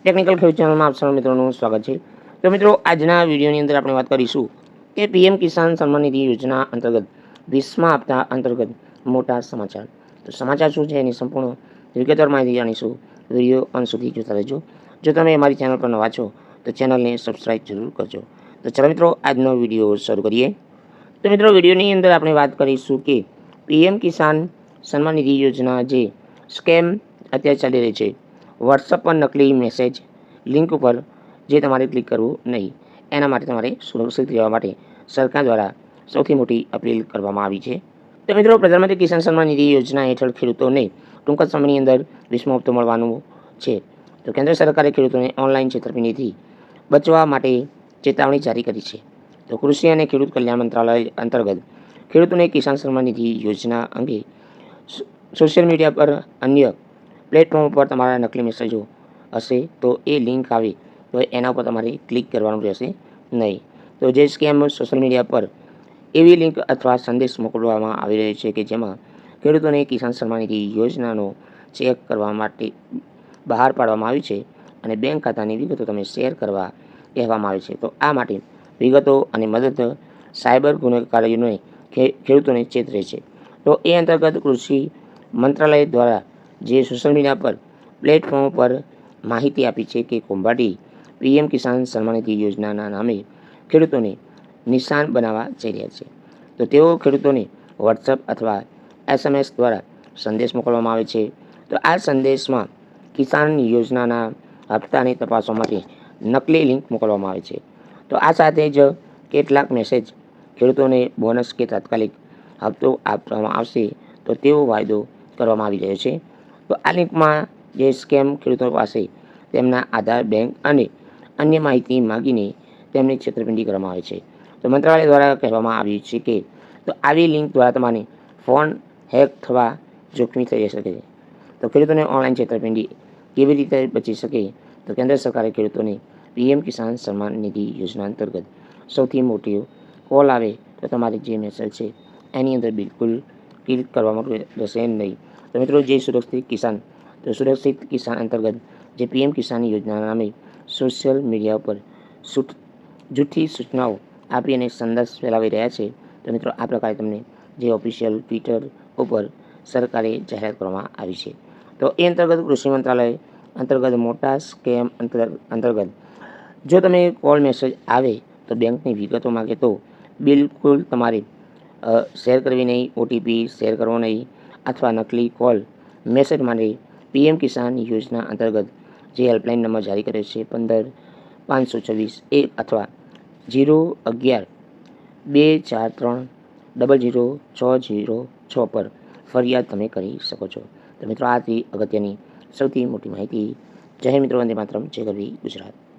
Technical ખેડૂત ચેનલમાં આપ સૌ મિત્રોનું સ્વાગત છે. તો મિત્રો, આજના વિડીયોની અંદર આપણે વાત કરીશું કે પીએમ કિસાન સન્માન નિધિ યોજના અંતર્ગત વીસમા હપ્તા અંતર્ગત મોટા સમાચાર. તો સમાચાર શું છે એની સંપૂર્ણ વિગતવાર માહિતી જાણીશું. વીડિયો અંત સુધી જોતા રહેજો. જો તમે અમારી ચેનલ પર નવા છો, તો ચેનલને સબસ્ક્રાઈબ જરૂર કરજો. તો ચાલો મિત્રો, આજનો વીડિયો શરૂ કરીએ. તો મિત્રો, વિડીયોની અંદર આપણે વાત કરીશું કે પીએમ કિસાન સન્માન નિધિ યોજના જે સ્કેમ અત્યારે ચાલી રહી છે. વોટ્સઅપ પર નકલી મેસેજ લિંક ઉપર જે તમારે ક્લિક કરવું નહીં, એના માટે તમારે સુરક્ષિત રહેવા માટે સરકાર દ્વારા સૌથી મોટી અપીલ કરવામાં આવી છે. તો મિત્રો, પ્રધાનમંત્રી કિસાન સન્માન નિધિ યોજના હેઠળ ખેડૂતોને ટૂંક સમયની અંદર વીસમો હપ્તો મળવાનું છે. તો કેન્દ્ર સરકારે ખેડૂતોને ઓનલાઈન છેતરપિંડીથી બચવા માટે ચેતવણી જારી કરી છે. તો કૃષિ અને ખેડૂત કલ્યાણ મંત્રાલય અંતર્ગત ખેડૂતોને કિસાન સન્માન નિધિ યોજના અંગે સોશિયલ મીડિયા પર અન્ય પ્લેટફોર્મ પર તમારા નકલી મેસેજો હશે, તો એ લિંક આવે, તો એના ઉપર તમારે ક્લિક કરવાનું રહેશે નહીં. તો જે સ્કેમ સોશિયલ મીડિયા પર એવી લિંક અથવા સંદેશ મોકલવામાં આવી રહ્યો છે કે જેમાં ખેડૂતોને કિસાન સન્માન નિધિ યોજનાનો ચેક કરવા માટે બહાર પાડવામાં આવી છે અને બેંક ખાતાની વિગતો તમે શેર કરવા કહેવામાં આવે છે. તો આ માટે વિગતો અને મદદ સાયબર ગુનેગારીઓને ખેડૂતોને ચેતરે છે. તો એ અંતર્ગત કૃષિ મંત્રાલય દ્વારા જે સોશિયલ મીડિયા પર, પ્લેટફોર્મ પર માહિતી આપી છે કે કુંભાટી પીએમ કિસાન સન્માન નિધિ યોજનાના નામે ખેડૂતોને નિશાન બનાવવા જઈ રહ્યા છે. તો તેઓ ખેડૂતોને વોટ્સઅપ અથવા એસએમએસ દ્વારા સંદેશ મોકલવામાં આવે છે. તો આ સંદેશમાં કિસાન યોજનાના હપ્તાને તપાસવા માટે નકલી લિંક મોકલવામાં આવે છે. તો આ સાથે જ કેટલાક મેસેજ ખેડૂતોને બોનસ કે તાત્કાલિક હપ્તો આપવામાં આવશે તો તેવો વાયદો કરવામાં આવી રહ્યો છે. તો આ લિંકમાં જે સ્કેમ ખેડૂતો પાસે તેમના આધાર, બેંક અને અન્ય માહિતી માગીને તેમની છેતરપિંડી કરવામાં આવે છે. તો મંત્રાલય દ્વારા કહેવામાં આવ્યું છે કે, તો આવી લિંક દ્વારા તમારે ફોન હેક થવા જોખમી થઈ શકે છે. તો ખેડૂતોને ઓનલાઈન છેતરપિંડી કેવી રીતે બચી શકે? તો કેન્દ્ર સરકારે ખેડૂતોને પીએમ કિસાન સન્માન નિધિ યોજના અંતર્ગત સૌથી મોટી કોલ આવે તો તમારે જે મેસેજ છે એની અંદર બિલકુલ ક્લિક કરવામાં રહેશે નહીં. તો મિત્રો જે સુરક્ષિત કિસાન. તો સુરક્ષિત કિસાન અંતર્ગત જે પીએમ કિસાન યોજના નામે સોશિયલ મીડિયા ઉપર સૂટ, જૂઠી સૂચનાઓ આપી અને સંદેશ ફેલાવી રહ્યા છે, તો મિત્રો, આ પ્રકારે તમને જે ઓફિશિયલ ટ્વિટર ઉપર સરકારે જાહેરાત કરવામાં આવી છે. તો એ અંતર્ગત કૃષિ મંત્રાલય અંતર્ગત મોટા સ્કેમ અંતર- અંતર્ગત જો તમે કોલ મેસેજ આવે તો બેંકની વિગતો માગે તો બિલકુલ તમારે શેર કરવી નહીં ઓટીપી શેર કરવો નહીં અથવા નકલી કોલ મેસેજ માટે પીએમ કિસાન યોજના અંતર્ગત જે હેલ્પલાઇન નંબર જારી કર્યો છે પંદર પાંચસો છવ્વીસ એક અથવા જીરો અગિયાર બે ચાર ત્રણ ડબલ જીરો છ જીરો છ પર ફરિયાદ તમે કરી શકો છો. તો મિત્રો, આ હતી અગત્યની સૌથી મોટી માહિતી. જય મિત્રો, વંદે માત્રમ. જય ગરવી ગુજરાત.